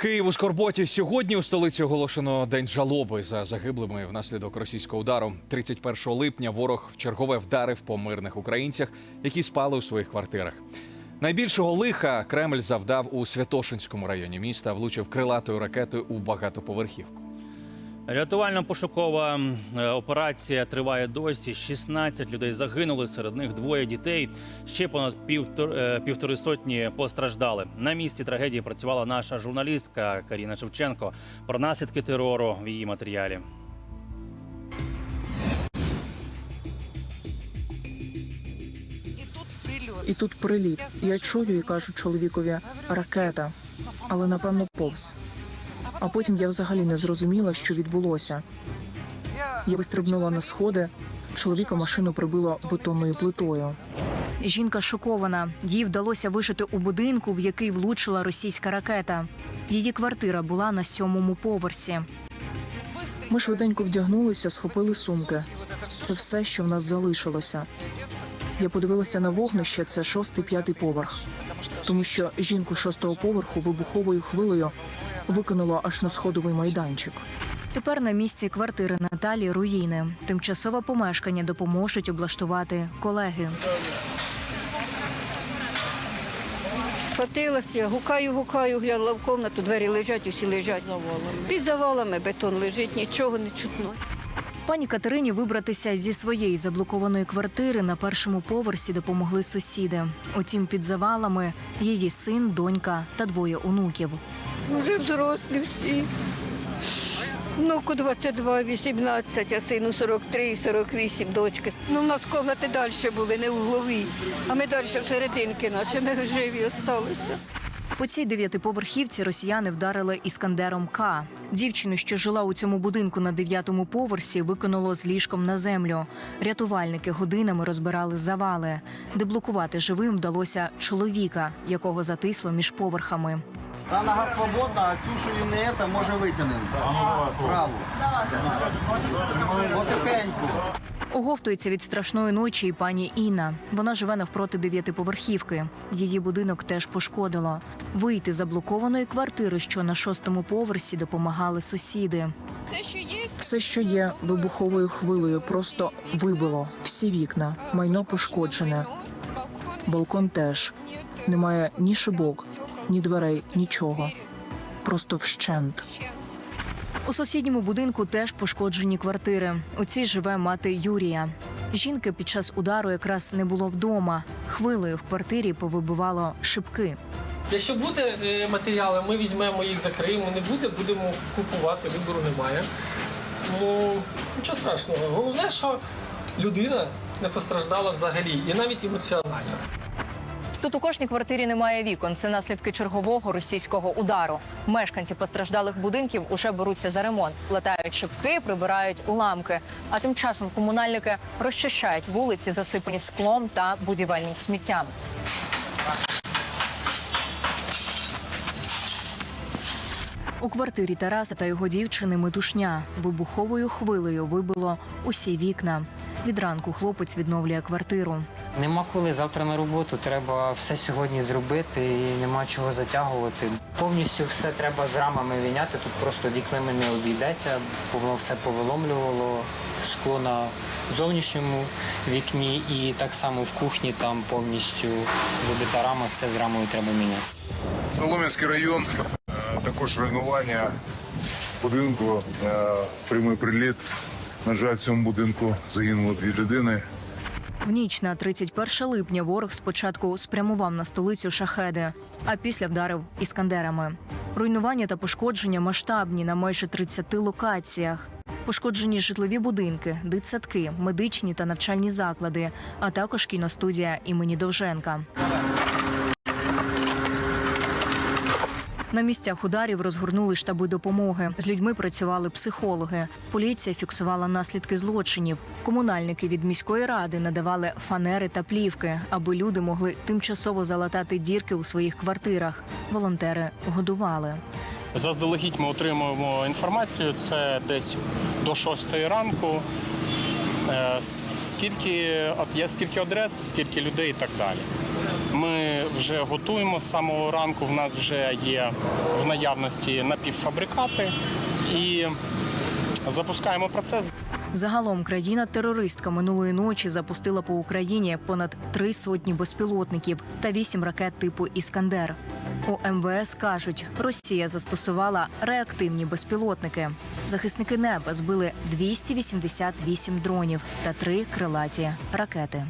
Київ у Скорботі сьогодні у столиці оголошено день жалоби за загиблими внаслідок російського удару. 31 липня ворог вчергове вдарив по мирних українцях, які спали у своїх квартирах. Найбільшого лиха Кремль завдав у Святошинському районі міста, влучив крилатою ракетою у багатоповерхівку. Рятувально-пошукова е, операція триває досі. 16 людей загинули, серед них двоє дітей. Ще понад е, півтори сотні постраждали. На місці трагедії працювала наша журналістка Каріна Шевченко. Про наслідки терору в її матеріалі. І тут приліт. Я чую і кажу чоловікові ракета, але напевно повз. А потім я взагалі не зрозуміла, що відбулося. Я вистрибнула на сходи. Чоловіка машину прибило бетонною плитою. Жінка шокована. Їй вдалося вижити у будинку, в який влучила російська ракета. Її квартира була на сьомому поверсі. Ми швиденько вдягнулися, схопили сумки. Це все, що в нас залишилося. Я подивилася на вогнище. Це шостий п'ятий поверх, тому що жінку шостого поверху вибуховою хвилею викинуло аж на сходовий майданчик. Тепер на місці квартири Наталі руїни. Тимчасове помешкання допоможуть облаштувати колеги. Хватилася, гукаю, гукаю, глянула в кімнату, двері лежать, усі лежать. Під завалами бетон лежить, нічого не чутно. Пані Катерині вибратися зі своєї заблокованої квартири на першому поверсі допомогли сусіди. Утім, під завалами її син, донька та двоє онуків. Вже взрослі всі. Внуку 22, 18, а сину 43, 48, дочки. Ну, в нас кімнати далі були, не в голові. А ми далі всерединки, наче ми живі залишилися. По цій дев'ятиповерхівці росіяни вдарили іскандером К. Дівчину, що жила у цьому будинку на дев'ятому поверсі, викинуло з ліжком на землю. Рятувальники годинами розбирали завали. Деблокувати живим вдалося чоловіка, якого затисло між поверхами. Та нога свободна, а цю, що він не это, може витягнемо. Праву. Потихеньку. Оговтується від страшної ночі і пані Інна. Вона живе навпроти дев'ятиповерхівки. Її будинок теж пошкодило. Вийти з заблокованої квартири, що на шостому поверсі, допомагали сусіди. Все, що є вибуховою хвилею, просто вибило всі вікна, майно пошкоджене. балкон, Балкон теж немає ні шибок, ні дверей, нічого. Просто вщент. У сусідньому будинку теж пошкоджені квартири. У цій живе мати Юрія. Жінки під час удару якраз не було вдома. Хвилею в квартирі повибивало шибки. Якщо буде е, матеріали, ми візьмемо їх, закриємо. Не буде, будемо купувати, вибору немає. Тому нічого страшного. Головне, що людина не постраждала взагалі, і навіть емоціонально. Тут у кожній квартирі немає вікон. Це наслідки чергового російського удару. Мешканці постраждалих будинків уже беруться за ремонт, латають шибки, прибирають уламки. А тим часом комунальники розчищають вулиці, засипані склом та будівельним сміттям. У квартирі Тараса та його дівчини метушня вибуховою хвилею вибило усі вікна. Від ранку хлопець відновлює квартиру. Нема коли завтра на роботу. Треба все сьогодні зробити і нема чого затягувати. Повністю все треба з рамами віняти. Тут просто вікнами не обійдеться, бо воно все повиломлювало скло на зовнішньому вікні, і так само в кухні там повністю вибита рама, все з рамою треба міняти. Солом'янський район, також руйнування будинку, е, прямий приліт. На жаль, в цьому будинку загинуло дві людини. В ніч на 31 липня ворог спочатку спрямував на столицю шахеди, а після вдарив іскандерами. Руйнування та пошкодження масштабні на майже 30 локаціях. Пошкоджені житлові будинки, дитсадки, медичні та навчальні заклади, а також кіностудія імені Довженка. На місцях ударів розгорнули штаби допомоги. З людьми працювали психологи. Поліція фіксувала наслідки злочинів. Комунальники від міської ради надавали фанери та плівки, аби люди могли тимчасово залатати дірки у своїх квартирах. Волонтери годували. Заздалегідь ми отримуємо інформацію. Це десь до 6 ранку. Е, Скільки от є скільки адрес, скільки людей і так далі. Ми вже готуємо з самого ранку. В нас вже є в наявності напівфабрикати і запускаємо процес. Загалом країна-терористка минулої ночі запустила по Україні понад три сотні безпілотників та вісім ракет типу Іскандер. У МВС кажуть, Росія застосувала реактивні безпілотники. Захисники неба збили 288 дронів та три крилаті ракети.